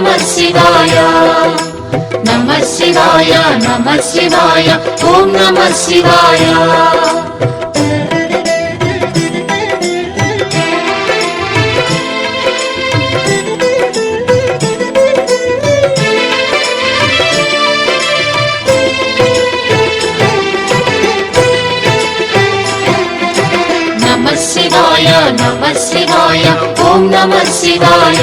నమ శివాయ నమ శివాయ నమ శివాయ ఓం నమ శివాయ శివాయ నమ శివాయ ఓం నమ శివాయ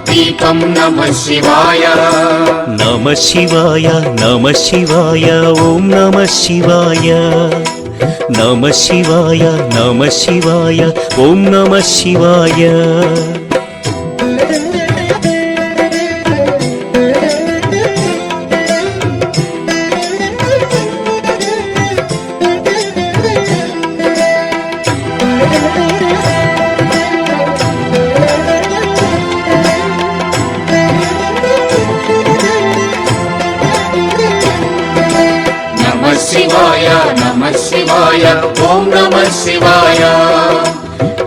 దీపం నమ శివాయ నమ శివాయ నమ శివాయ ఓం నమ శివాయ నమ శివాయ నమ శివాయ ఓం నమ శివాయ శివాయ.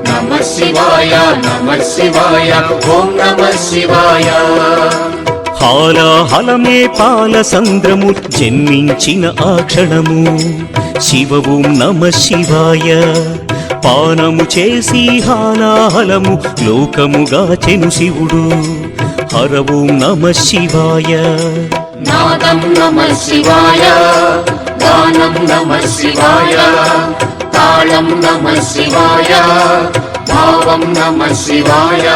నమ శివాయ నమ శివాయ ఓం నమ శివాయ. హాలాహలమే పాల సంద్రము జన్మించిన ఆ క్షణము. శివ ఓం నమ శివాయ. పానము చేసి హాలాహలము లోకముగా చెను శివుడు. హర ఓం నమ శివాయ. నాదం నమ శివాయ గానం నమ శివాయ. తాళం నమ శివాయ భావం నమ శివాయ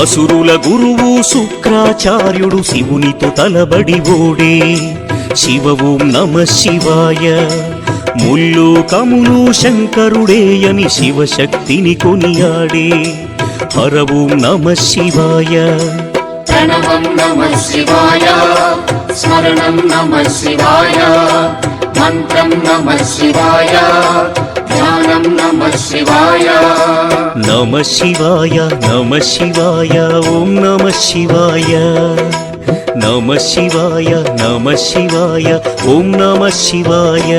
అసురుల గురువు శుక్రాచార్యుడు శివునితో తలబడి ఓడే శివ ఓం నమ శివాయ. ముల్లు కములు శంకరుడేయని శివశక్తిని కొనియాడే హర ఓం నమ శివాయ. ప్రణవం నమ శివాయ స్మరణం నమ శివాయ మంత్రం నమ శివాయ శివాయ నమ శివాయ నమ శివాయ ఓం నమ శివాయ నమ శివాయ నమ శివాయ ఓం నమ శివాయ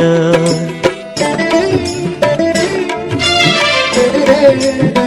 Thank you.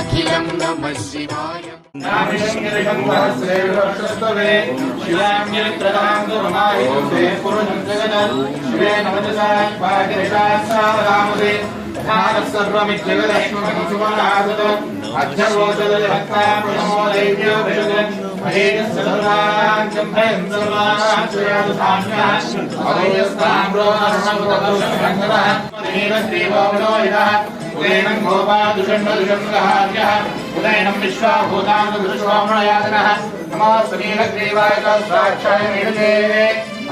అఖిలం నమ శివాయం. ఉదయనం గోపాదుషణ్మదుషంగహార్యః उदयनं गोपादुषण्णदुषण्णदहार्यः उदयनं विश्वाभूताङ्गभृश्वामणयातनः नमः सुनीलग्रीवाय साक्षाय मीडते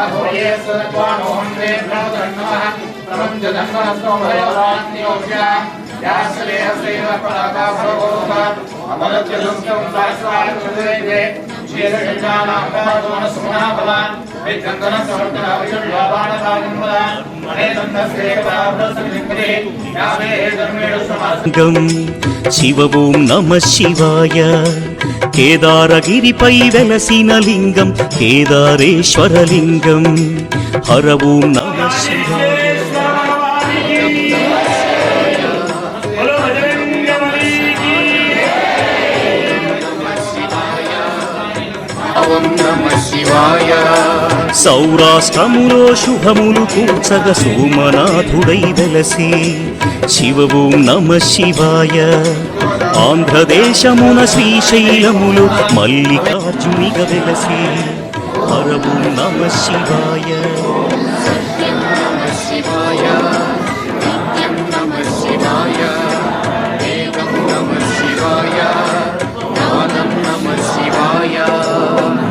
अहोये सुरत्वानोऽहं ते प्रणोदन्नमः प्रपञ्चधन्वनस्तोभयोरान्योभ्यः यास्यदेहस्यैव पराता भवभूता अमलत्य दुःखं साक्षाय कृते शीलषजानां सुमनाफलान् శివ నమ శివాయ. కేదారగిరిపై వెలసిన లింగం కేదారేశ్వర లింగం హర ఓం నమ శివాయ. ఓం నమ శివాయ. సౌరాష్ట్రములో శుభములు కూర్చగ సోమనాథుడై వెలసి. శివ నమ శివాయ. ఆంధ్రదేశమున శ్రీశైలములు మల్లికార్జునిగ వెలసి. హర నమ శివాయ నమ శివాయ.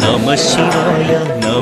నమ శివాయ.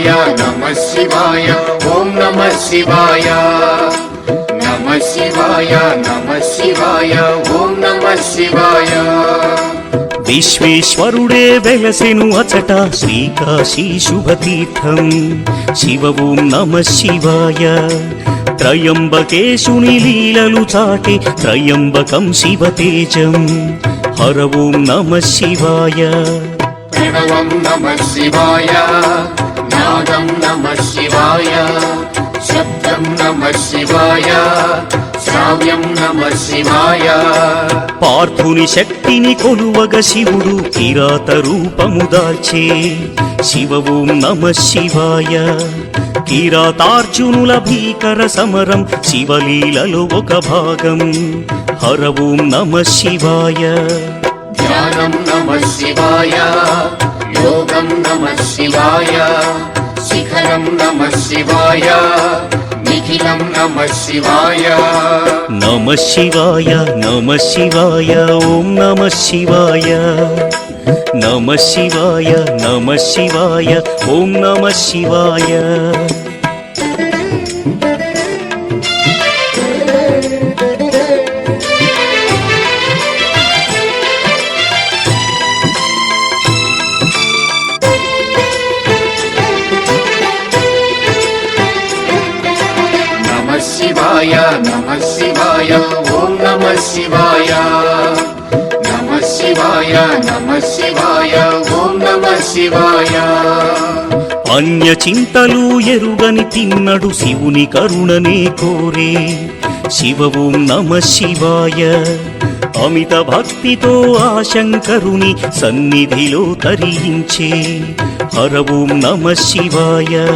శివాయ నమ శివాయ ఓం నమ శివాయ. నమ శివాయ నమ శివాయ ఓం నమ శివాయ. విశ్వేశ్వరుడే వెలసెను అచట శ్రీకాశీ శుభతీర్థం. శివ ఓం నమ శివాయ. త్రయంబకేశుని లీలలు చాటి త్రయంబకం శివతేజం హర ఓం నమ శివాయ. ప్రణవం నమ శివాయ. నాదం నమ శివాయ. శబ్దం నమ శివాయ. శ్రావ్యం నమ శివాయ. పార్థుని శక్తిని కొలువగ శివుడు కిరాత రూపము దాల్చే శివ ఓం నమ శివాయ. కిరాతార్జునుల భీకర సమరం శివలీలలో ఒక భాగం. హర ఓం నమ శివాయ. ధ్యానం నమ శివాయ. యోగం నమ శివాయ శిఖరం నమ శివాయ నిఖిలం నమ శివాయ నమ శివాయ నమ శివాయ ఓం నమ శివాయ నమ శివాయ నమ శివాయ ఓం నమ శివాయ శివాయ. నమ శివాయ నమ శివాయ ఓం నమ శివాయ. అన్య చింతలు ఎరుగని తిన్నడు శివుని కరుణనే కోరే. శివ ఓం నమ శివాయ. అమిత భక్తితో ఆ శంకరుని సన్నిధిలో తరించే హర ఓం నమ శివాయ.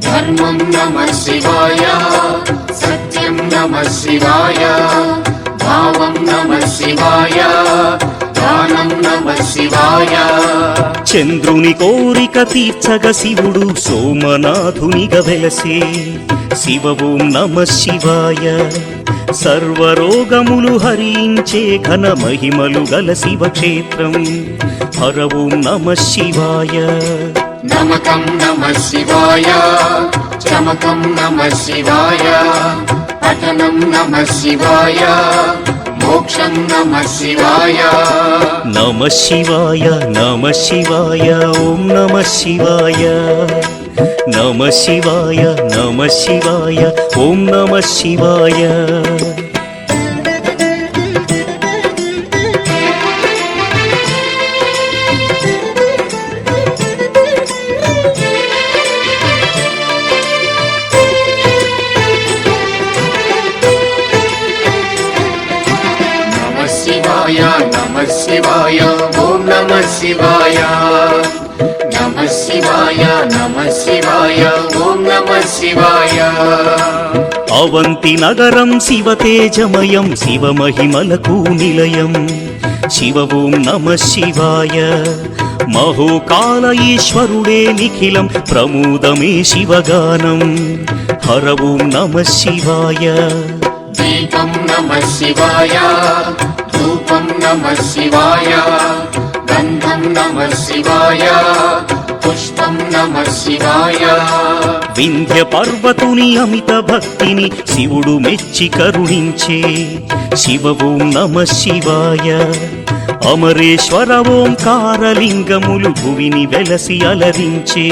ధర్మం నమ శివాయ సత్యం నమ శివాయ. భావం నమ శివాయ దానం నమ శివాయ. చంద్రుని కోరిక తీర్చగ శివుడు సోమనాథునిగా వెలసే శివ ఓం నమ శివాయ. సర్వరోగములు హరించే ఘన మహిమలు గల శివక్షేత్రం హర ఓం నమ శివాయ. నమకం నమ శివాయ చమకం నమ శివాయ. పఠనం నమ శివాయ మోక్షం నమ శివాయ నమ శివాయ నమ శివాయ ఓం నమ శివాయ నమ శివాయ నమ శివాయ ఓం నమ శివాయ శివాయ ఓం నమ శివాయ. నమ శివాయ నమ శివాయ ఓం నమ శివాయ. అవంతి నగరం శివతేజమయం శివమహిమలకు నిలయం. శివ ఓం నమ శివాయ. మహోకాల ఈశ్వరుడే నిఖిలం ప్రమోదమే శివగానం. హర ఓం నమ శివాయ. దీపం నమ శివాయ. నమ శివాయ గంధం నమ శివాయ పుష్పం నమ శివాయ వింధ్య పర్వతుని అమిత భక్తిని శివుడు మెచ్చి కరుణించే శివ ఓం నమ శివాయ అమరేశ్వర ఓంకారలింగములు భువిని వెలసి అలరించే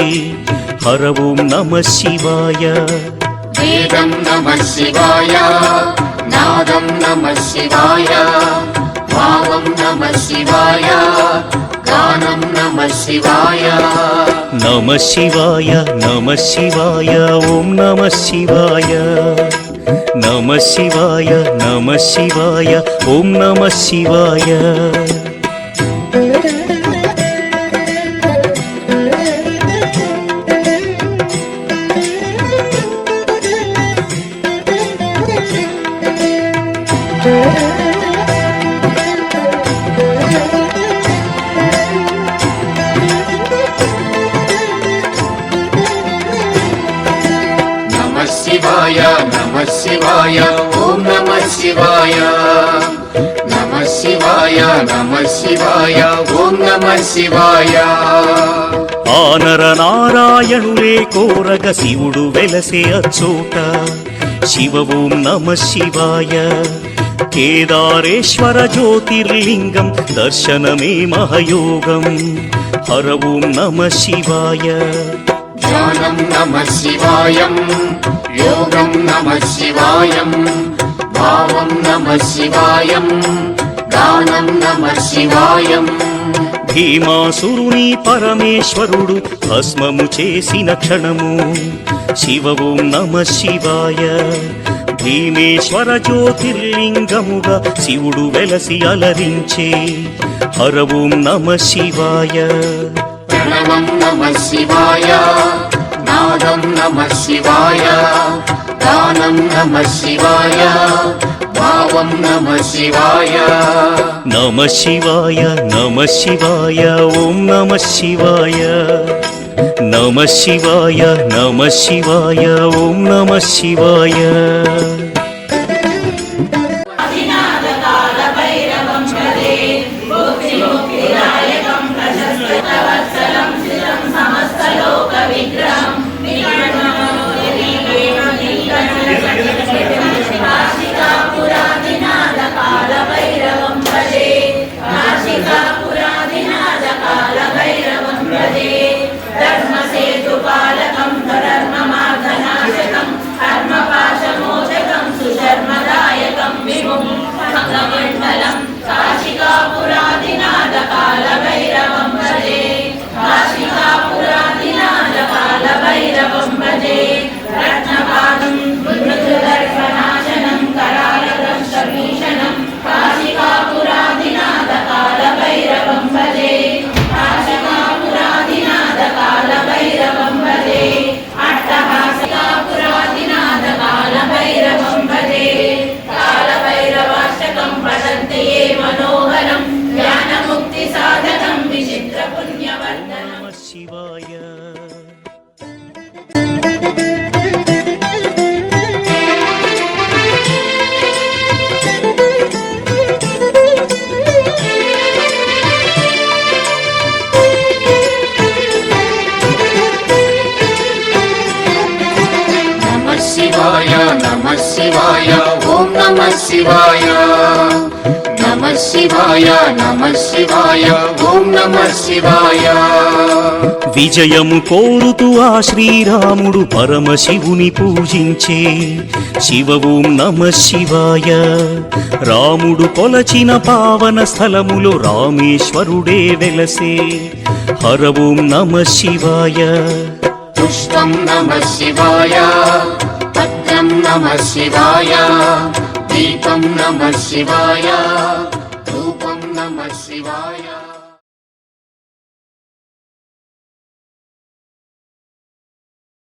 హర ఓం నమ శివాయ వేదం నమ శివాయ నాదం నమ శివాయ భావం నమ శివాయ గానం నమ శివాయ నమ శివాయ నమ శివాయ ఓం నమ శివాయ నమ శివాయ నమ శివాయ ఓం నమ శివాయ నమ శివాయ ఓం నమ శివాయ నమ శివాయ నమ శివాయ ఓం నమ శివాయ ఆనర నారాయణుడే కోరగ శివుడు వెలసే అచ్చోట శివ ఓం నమ శివాయ కేదారేశ్వర జ్యోతిర్లింగం దర్శనమే మహయోగం హర ఓం నమ శివాయ ధ్యానం నమ శివాయం యోగం నమ శివాయం భావం నమ శివాయం దానం నమ శివాయం భీమాసురుని పరమేశ్వరుడు భస్మము చేసిన క్షణము శివ ఓం నమ శివాయ। భీమేశ్వర జ్యోతిర్లింగముగా శివుడు వెలసి అలరించే హర ఓం నమ శివాయ। ప్రణవం నమ శివాయ నాదం నమ శివాయ గానం నమ శివాయ భావం నమ శివాయ నమ శివాయ నమ శివాయ ఓం నమ శివాయ నమ శివాయ నమ శివాయ ఓం నమ శివాయ శివాయ ఓం నమ శివాయ నమ శివాయ నమ శివాయ ఓం నమ శివాయ విజయము కోరుతూ ఆ శ్రీరాముడు పరమశివుని పూజించే శివ ఓం నమ శివాయ. రాముడు కొలచిన పావన స్థలములో రామేశ్వరుడే వెలసే. హర ఓం నమ శివాయ. పుష్పం నమ శివాయ. పత్రం నమ శివాయ దీపం నమ శివాయ